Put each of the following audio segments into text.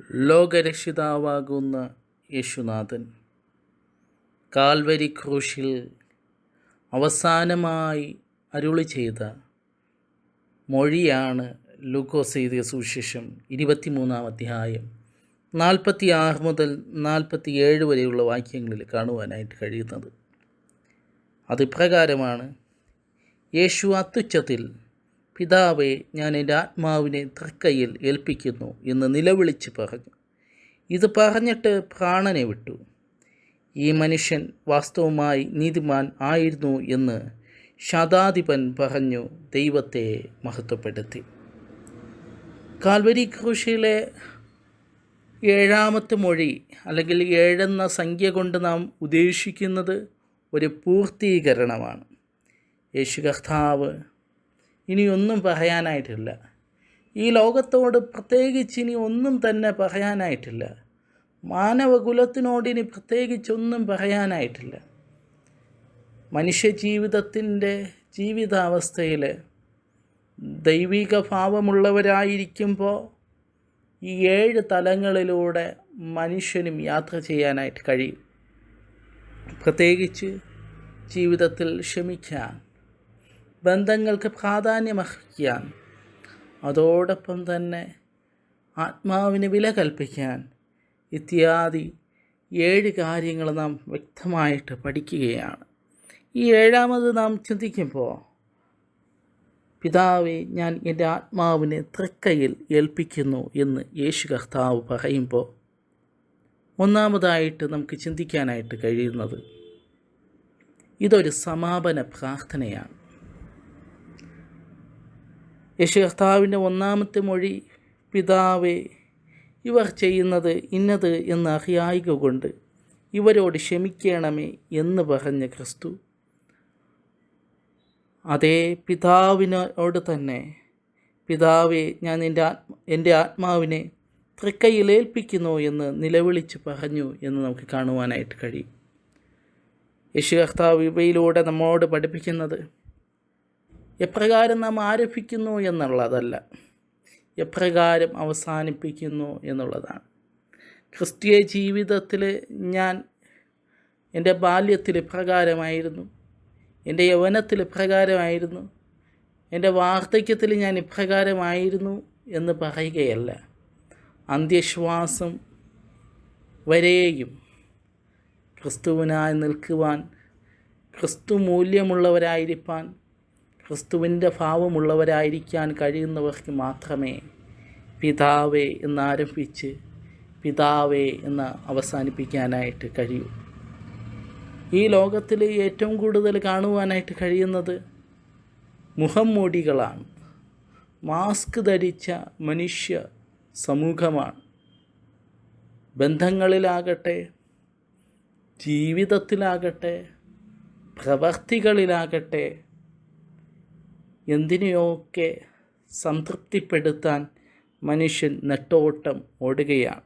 ലോകരക്ഷിതാവാകുന്ന യേശുനാഥൻ. കാൽവരി ക്രൂശിൽ അവസാനമായി അരുളി ചെയ്ത മൊഴിയാണ് ലൂക്കോസ് എഴുതിയ സുവിശേഷം ഇരുപത്തിമൂന്നാം അധ്യായം നാൽപ്പത്തി ആറ് മുതൽ നാൽപ്പത്തി ഏഴ് വരെയുള്ള വാക്യങ്ങളിൽ കാണുവാനായിട്ട് കഴിയുന്നത്. അതിപ്രകാരമാണ് യേശു അത്യുച്ചത്തിൽ പിതാവെ ഞാൻ എന്റെ ആത്മാവിനെ തൃക്കയിൽ ഏൽപ്പിക്കുന്നു എന്ന് നിലവിളിച്ച് പറഞ്ഞു. ഇത് പറഞ്ഞിട്ട് പ്രാണനെ വിട്ടു. ഈ മനുഷ്യൻ വാസ്തവമായി നീതിമാൻ ആയിരുന്നു എന്ന് ശതാധിപൻ പറഞ്ഞു ദൈവത്തെ മഹത്വപ്പെടുത്തി. കാൽവരി ക്രൂശിലെ ഏഴാമത്തെ മൊഴി അല്ലെങ്കിൽ ഏഴെന്ന സംഖ്യ കൊണ്ട് നാം ഉദ്ദേശിക്കുന്നത് ഒരു പൂർത്തീകരണമാണ്. യേശു കർത്താവ് ഇനിയൊന്നും പറയാനായിട്ടില്ല. ഈ ലോകത്തോട് പ്രത്യേകിച്ച് ഇനി ഒന്നും തന്നെ പറയാനായിട്ടില്ല. മാനവകുലത്തിനോടിനി പ്രത്യേകിച്ചൊന്നും പറയാനായിട്ടില്ല. മനുഷ്യജീവിതത്തിന്റെ ജീവിതാവസ്ഥയിൽ ദൈവിക ഭാവമുള്ളവരായിരിക്കുമ്പോൾ ഈ ഏഴ് തലങ്ങളിലൂടെ മനുഷ്യനും യാത്ര ചെയ്യാനായിട്ട് കഴിയും. പ്രത്യേകിച്ച് ജീവിതത്തിൽ ക്ഷമിക്കാൻ ബന്ധങ്ങൾക്ക് പ്രാധാന്യമർഹിക്കാൻ അതോടൊപ്പം തന്നെ ആത്മാവിന് വില കൽപ്പിക്കാൻ ഇത്യാദി ഏഴ് കാര്യങ്ങൾ നാം വ്യക്തമായിട്ട് പഠിക്കുകയാണ്. ഈ ഏഴാമത് നാം ചിന്തിക്കുമ്പോൾ പിതാവെ ഞാൻ എന്റെ ആത്മാവിനെ തൃക്കയിൽ ഏൽപ്പിക്കുന്നു എന്ന് യേശു കർത്താവ് പറയുമ്പോൾ ഒന്നാമതായിട്ട് നമുക്ക് ചിന്തിക്കാനായിട്ട് കഴിയുന്നത് ഇതൊരു സമാപന പ്രാർത്ഥനയാണ്. യേശു കർത്താവിന്റെ ഒന്നാമത്തെ മൊഴി പിതാവേ ഇവർ ചെയ്യുന്നത് ഇന്നത് എന്ന് അറിയായിക കൊണ്ട് ഇവരോട് ക്ഷമിക്കണമേ എന്ന് പറഞ്ഞ ക്രിസ്തു. അതേ പിതാവിനോട് തന്നെ പിതാവെ ഞാൻ എന്റെ ആത്മ എന്റെ ആത്മാവിനെ തൃക്കൈയിൽ ഏൽപ്പിക്കുന്നു എന്ന് നിലവിളിച്ച് പറഞ്ഞു എന്ന് നമുക്ക് കാണുവാനായിട്ട് കഴിയും. യേശു കർത്താവ് ഇവയിലൂടെ നമ്മോട് പഠിപ്പിക്കുന്നത് എപ്രകാരം നാം ആരംഭിക്കുന്നു എന്നുള്ളതല്ല. എപ്രകാരം അവസാനിപ്പിക്കുന്നു എന്നുള്ളതാണ്. ക്രിസ്തീയ ജീവിതത്തിൽ ഞാൻ എന്റെ ബാല്യത്തിൽ ഇപ്രകാരമായിരുന്നു. എന്റെ യൗവനത്തിൽ ഇപ്രകാരമായിരുന്നു. എന്റെ വാർദ്ധക്യത്തിൽ ഞാൻ ഇപ്രകാരമായിരുന്നു എന്ന് പറയുകയല്ല. അന്ത്യശ്വാസം വരെയും ക്രിസ്തുവിനായി നിൽക്കുവാൻ ക്രിസ്തു മൂല്യമുള്ളവരായിരിക്കാൻ ക്രിസ്തുവിന്റെ ഭാവമുള്ളവരായിരിക്കാൻ കഴിയുന്നവർക്ക് മാത്രമേ പിതാവേ എന്നാരംഭിച്ച് പിതാവേ എന്ന് അവസാനിപ്പിക്കാനായിട്ട് കഴിയൂ. ഈ ലോകത്തിൽ ഏറ്റവും കൂടുതൽ കാണുവാനായിട്ട് കഴിയുന്നത് മുഖം മൂടികളാണ് മാസ്ക് ധരിച്ച മനുഷ്യ സമൂഹമാണ്. ബന്ധങ്ങളിലാകട്ടെ ജീവിതത്തിലാകട്ടെ പ്രവർത്തികളിലാകട്ടെ എന്തിനെയൊക്കെ സംതൃപ്തിപ്പെടുത്താൻ മനുഷ്യൻ നെട്ടോട്ടം ഓടുകയാണ്?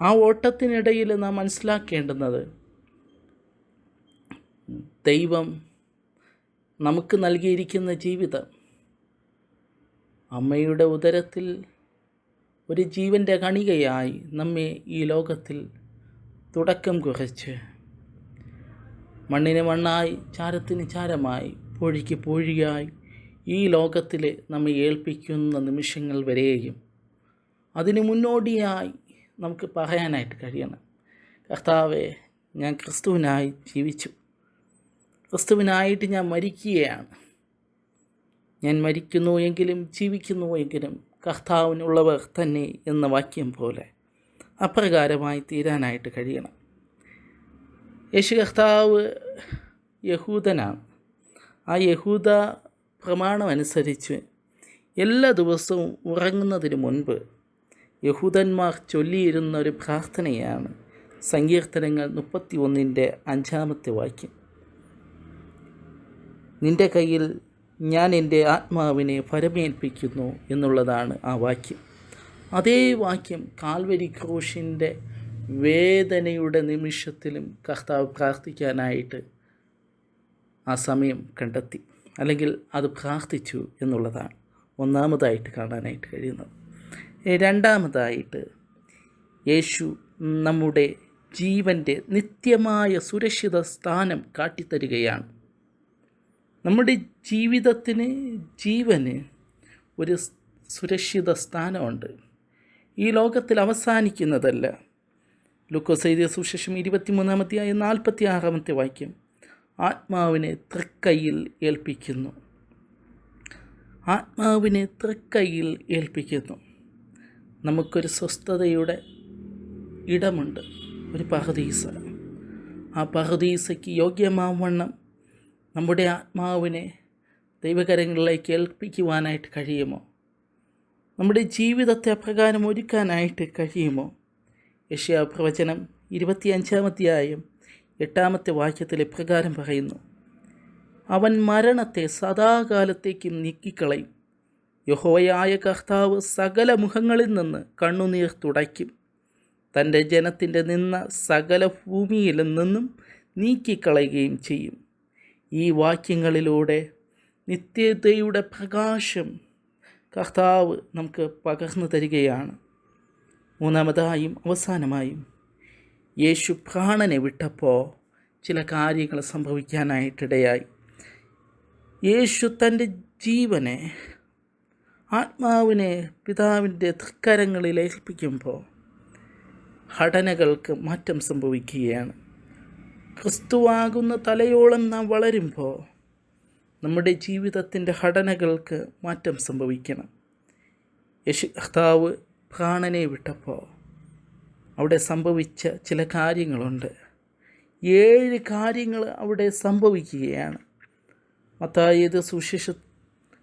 ആ ഓട്ടത്തിനിടയിൽ നാം മനസ്സിലാക്കേണ്ടുന്നത് ദൈവം നമുക്ക് നൽകിയിരിക്കുന്ന ജീവിതം അമ്മയുടെ ഉദരത്തിൽ ഒരു ജീവന്റെ കണികയായി നമ്മെ ഈ ലോകത്തിൽ തുടക്കം കുറിച്ച് മണ്ണിന് മണ്ണായി ചാരത്തിന് ചാരമായി പൂഴിക്ക് പൊഴിയായി ഈ ലോകത്തിൽ നമ്മെ ഏൽപ്പിക്കുന്ന നിമിഷങ്ങൾ വരെയും അതിന് മുന്നോടിയായി നമുക്ക് പറയാനായിട്ട് കഴിയണം. കർത്താവെ ഞാൻ ക്രിസ്തുവിനായി ജീവിച്ചു. ക്രിസ്തുവിനായിട്ട് ഞാൻ മരിക്കുകയാണ്. ഞാൻ മരിക്കുന്നു എങ്കിലും ജീവിക്കുന്നു എങ്കിലും കർത്താവിനുള്ളവർ തന്നെ എന്ന വാക്യം പോലെ അപ്രകാരമായി തീരാനായിട്ട് കഴിയണം. യേശു കർത്താവ് യഹൂദനാണ്. ആ യഹൂദ പ്രമാണം അനുസരിച്ച് എല്ലാ ദിവസവും ഉറങ്ങുന്നതിന് മുൻപ് യഹൂദന്മാർ ചൊല്ലിയിരുന്ന ഒരു പ്രാർത്ഥനയാണ് സങ്കീർത്തനങ്ങൾ മുപ്പത്തി ഒന്നിന്റെ അഞ്ചാമത്തെ വാക്യം. നിന്റെ കയ്യിൽ ഞാൻ എന്റെ ആത്മാവിനെ പരമേൽപ്പിക്കുന്നു എന്നുള്ളതാണ് ആ വാക്യം. അതേ വാക്യം കാൽവരി ക്രൂശിന്റെ വേദനയുടെ നിമിഷത്തിലും കർത്താവ് പ്രാർത്ഥിക്കാനായിട്ട് ആ സമയം കണ്ടെത്തി. അല്ലെങ്കിൽ അത് പ്രാർത്ഥിച്ചു എന്നുള്ളതാണ് ഒന്നാമതായിട്ട് കാണാനായിട്ട് കഴിയുന്നത്. രണ്ടാമതായിട്ട് യേശു നമ്മുടെ ജീവന്റെ നിത്യമായ സുരക്ഷിത സ്ഥാനം കാട്ടിത്തരികയാണ്. നമ്മുടെ ജീവിതത്തിന് ജീവന് ഒരു സുരക്ഷിത സ്ഥാനമുണ്ട്. ഈ ലോകത്തിൽ അവസാനിക്കുന്നതല്ല. ലുക്കോസൈദ്യ സുശേഷം ഇരുപത്തിമൂന്നാമത്തെ ആയ നാൽപ്പത്തി ആറാമത്തെ വാക്യം. ആത്മാവിനെ തൃക്കൈയിൽ ഏൽപ്പിക്കുന്നു. ആത്മാവിനെ തൃക്കൈയിൽ ഏൽപ്പിക്കുന്നു. നമുക്കൊരു സ്വസ്ഥതയുടെ ഇടമുണ്ട്. ഒരു പഹദീസ ആ പഹദീസയ്ക്ക് യോഗ്യമാവണ്ണം നമ്മുടെ ആത്മാവിനെ ദൈവകരങ്ങളിലേക്ക് ഏൽപ്പിക്കുവാനായിട്ട് കഴിയുമോ? നമ്മുടെ ജീവിതത്തെ അപ്രകാരം ഒരുക്കാനായിട്ട് കഴിയുമോ? യഷ്യാ പ്രവചനം ഇരുപത്തിയഞ്ചാമത്തെയായും എട്ടാമത്തെ വാക്യത്തിൽ ഇപ്രകാരം പറയുന്നു. അവൻ മരണത്തെ സദാകാലത്തേക്കും നീക്കിക്കളയും. യഹോയായ കർത്താവ് സകല മുഖങ്ങളിൽ നിന്ന് കണ്ണുനീർ തുടയ്ക്കും. തന്റെ ജനത്തിന്റെ നിന്ന സകല ഭൂമിയിൽ നിന്നും നീക്കിക്കളയുകയും ചെയ്യും. ഈ വാക്യങ്ങളിലൂടെ നിത്യതയുടെ പ്രകാശം കർത്താവ് നമുക്ക് പകർന്നു തരികയാണ്. മൂന്നാമതായും അവസാനമായും യേശു പ്രാണനെ വിട്ടപ്പോൾ ചില കാര്യങ്ങൾ സംഭവിക്കാനായിട്ടിടയായി. യേശു തന്റെ ജീവനെ ആത്മാവിനെ പിതാവിന്റെ തൃക്കരങ്ങളിൽ ഏൽപ്പിക്കുമ്പോൾ ഘടനകൾക്ക് മാറ്റം സംഭവിക്കുകയാണ്. ക്രിസ്തുവാകുന്ന തലയോളം നാം വളരുമ്പോൾ നമ്മുടെ ജീവിതത്തിന്റെ ഘടനകൾക്ക് മാറ്റം സംഭവിക്കണം. യശു കർത്താവ് പ്രാണനെ വിട്ടപ്പോൾ അവിടെ സംഭവിച്ച ചില കാര്യങ്ങളുണ്ട്. ഏഴ് കാര്യങ്ങൾ അവിടെ സംഭവിക്കുകയാണ്. മത്തായത് സുശേഷം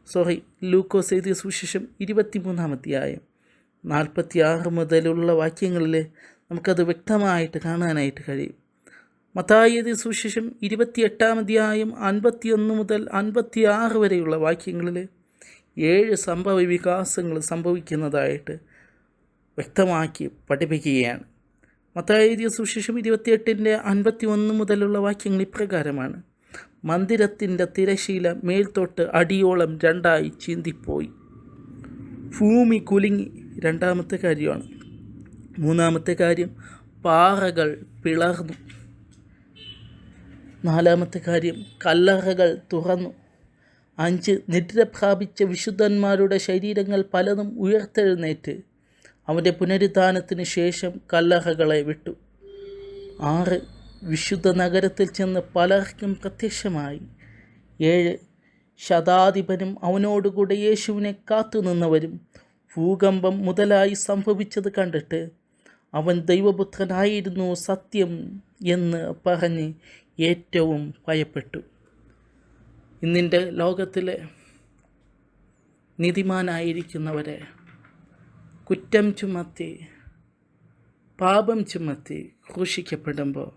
സോറി ലൂക്കോസ് എഴുതിയ സുശേഷം ഇരുപത്തിമൂന്നാമധ്യായം നാൽപ്പത്തി ആറ് മുതലുള്ള വാക്യങ്ങളിൽ നമുക്കത് വ്യക്തമായിട്ട് കാണാനായിട്ട് കഴിയും. മത്തായത് സുശേഷം ഇരുപത്തിയെട്ടാം അധ്യായം അൻപത്തിയൊന്ന് മുതൽ അൻപത്തി ആറ് വരെയുള്ള വാക്യങ്ങളിൽ ഏഴ് സംഭവ വികാസങ്ങൾ സംഭവിക്കുന്നതായിട്ട് വ്യക്തമാക്കി പഠിപ്പിക്കുകയാണ്. മത്തായ സുശേഷം ഇരുപത്തിയെട്ടിന്റെ അൻപത്തി ഒന്ന് മുതലുള്ള വാക്യങ്ങൾ ഇപ്രകാരമാണ്. മന്ദിരത്തിന്റെ തിരശീല മേൽത്തോട്ട് അടിയോളം രണ്ടായി ചീന്തിപ്പോയി. ഭൂമി കുലുങ്ങി. രണ്ടാമത്തെ കാര്യമാണ്. മൂന്നാമത്തെ കാര്യം പാറകൾ പിളർന്നു. നാലാമത്തെ കാര്യം കല്ലറകൾ തുറന്നു. അഞ്ച് നിദ്ര പ്രാപിച്ച വിശുദ്ധന്മാരുടെ ശരീരങ്ങൾ പലതും ഉയർത്തെഴുന്നേറ്റ്. അവന്റെ പുനരുദ്ധാനത്തിന് ശേഷം കല്ലഹകളെ വിട്ടു. ആറ് വിശുദ്ധ നഗരത്തിൽ ചെന്ന് പലർക്കും പ്രത്യക്ഷമായി. ഏഴ് ശതാധിപനും അവനോടുകൂടെ യേശുവിനെ കാത്തുനിന്നവരും ഭൂകമ്പം മുതലായി സംഭവിച്ചത് കണ്ടിട്ട് അവൻ ദൈവപുത്രനായിരുന്നു സത്യം എന്ന് പറഞ്ഞ് ഏറ്റവും ഭയപ്പെട്ടു. ഇന്നിന്റെ ലോകത്തിലെ നീതിമാനായിരിക്കുന്നവരെ കുറ്റം ചുമത്തി പാപം ചുമത്തി ക്രൂശിക്കപ്പെടുമ്പോൾ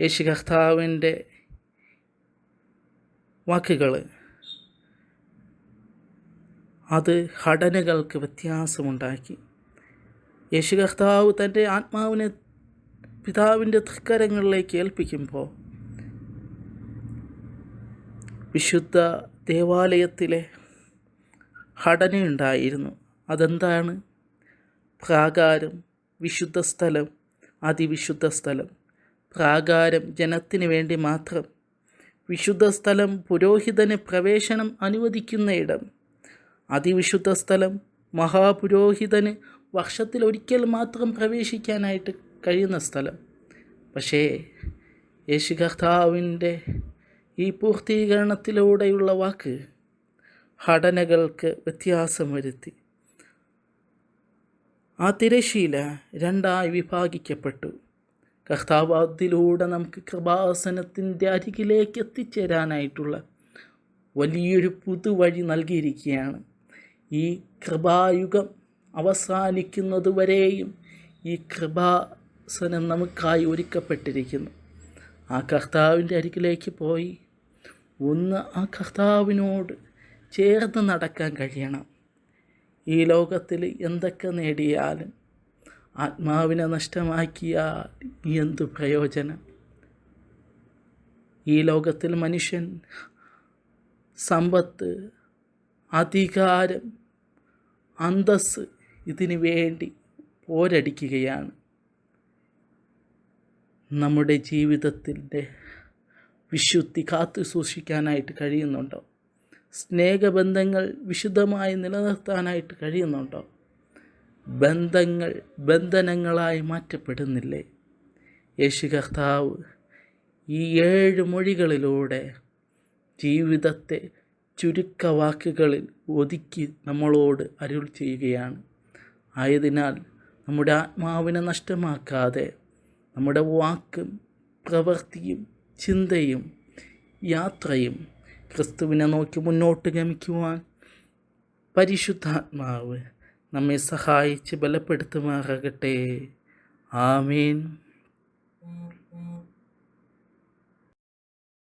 യേശു കർത്താവിന്റെ വാക്കുകൾ അത് ഘടനകൾക്ക് വ്യത്യാസമുണ്ടാക്കി. യേശു കർത്താവ് തന്റെ ആത്മാവിനെ പിതാവിന്റെ തൃക്കരങ്ങളിലേക്ക് ഏൽപ്പിക്കുമ്പോൾ വിശുദ്ധ ദേവാലയത്തിലെ ഘടനയുണ്ടായിരുന്നു. അതെന്താണ്? പ്രാകാരം വിശുദ്ധ സ്ഥലം അതിവിശുദ്ധ സ്ഥലം. പ്രാകാരം ജനത്തിന് വേണ്ടി മാത്രം. വിശുദ്ധ സ്ഥലം പുരോഹിതന് പ്രവേശനം അനുവദിക്കുന്ന ഇടം. അതിവിശുദ്ധ സ്ഥലം മഹാപുരോഹിതന് വർഷത്തിൽ ഒരിക്കൽ മാത്രം പ്രവേശിക്കാനായിട്ട് കഴിയുന്ന സ്ഥലം. പക്ഷേ യേശു കർത്താവിന്റെ ഈ പൂർത്തീകരണത്തിലൂടെയുള്ള വാക്ക് ഘടനകൾക്ക് വ്യത്യാസം വരുത്തി. ആ തിരശീല രണ്ടായി വിഭാഗിക്കപ്പെട്ടു. കർത്താവ് നമുക്ക് കൃപാസനത്തിന്റെ അരികിലേക്ക് എത്തിച്ചേരാനായിട്ടുള്ള വലിയൊരു പുതുവഴി നൽകിയിരിക്കുകയാണ്. ഈ കൃപായുഗം അവസാനിക്കുന്നതുവരെയും ഈ കൃപാസനം നമുക്കായി ഒരുക്കപ്പെട്ടിരിക്കുന്നു. ആ കർത്താവിന്റെ അരികിലേക്ക് പോയി. ഒന്ന് ആ കർത്താവിനോട് ചേർന്ന് നടക്കാൻ കഴിയണം. ഈ ലോകത്തിൽ എന്തൊക്കെ നേടിയാലും ആത്മാവിനെ നഷ്ടമാക്കിയാൽ എന്തു പ്രയോജനം? ഈ ലോകത്തിൽ മനുഷ്യൻ സമ്പത്ത് അധികാരം അന്തസ് ഇതിനു വേണ്ടി പോരടിക്കുകയാണ്. നമ്മുടെ ജീവിതത്തിന്റെ വിശുദ്ധി കാത്തു സൂക്ഷിക്കാനായിട്ട് കഴിയുന്നുണ്ടോ? സ്നേഹബന്ധങ്ങൾ വിശുദ്ധമായി നിലനിർത്താനായിട്ട് കഴിയുന്നുണ്ടോ? ബന്ധങ്ങൾ ബന്ധനങ്ങളായി മാറ്റപ്പെടുന്നില്ലേ? യേശു കർത്താവ് ഈ ഏഴ് മൊഴികളിലൂടെ ജീവിതത്തെ ചുരുക്കവാക്കുകളിൽ ഒതുക്കി നമ്മളോട് അരുൾ ചെയ്യുകയാണ്. ആയതിനാൽ നമ്മുടെ ആത്മാവിനെ നഷ്ടമാക്കാതെ നമ്മുടെ വാക്കും പ്രവൃത്തിയും ചിന്തയും യാത്രയും ക്രിസ്തുവിനെ നോക്കി മുന്നോട്ട് ഗമിക്കുവാൻ പരിശുദ്ധാത്മാവ് നമ്മെ സഹായിച്ച് ബലപ്പെടുത്തുമാറാകട്ടെ. ആമീൻ.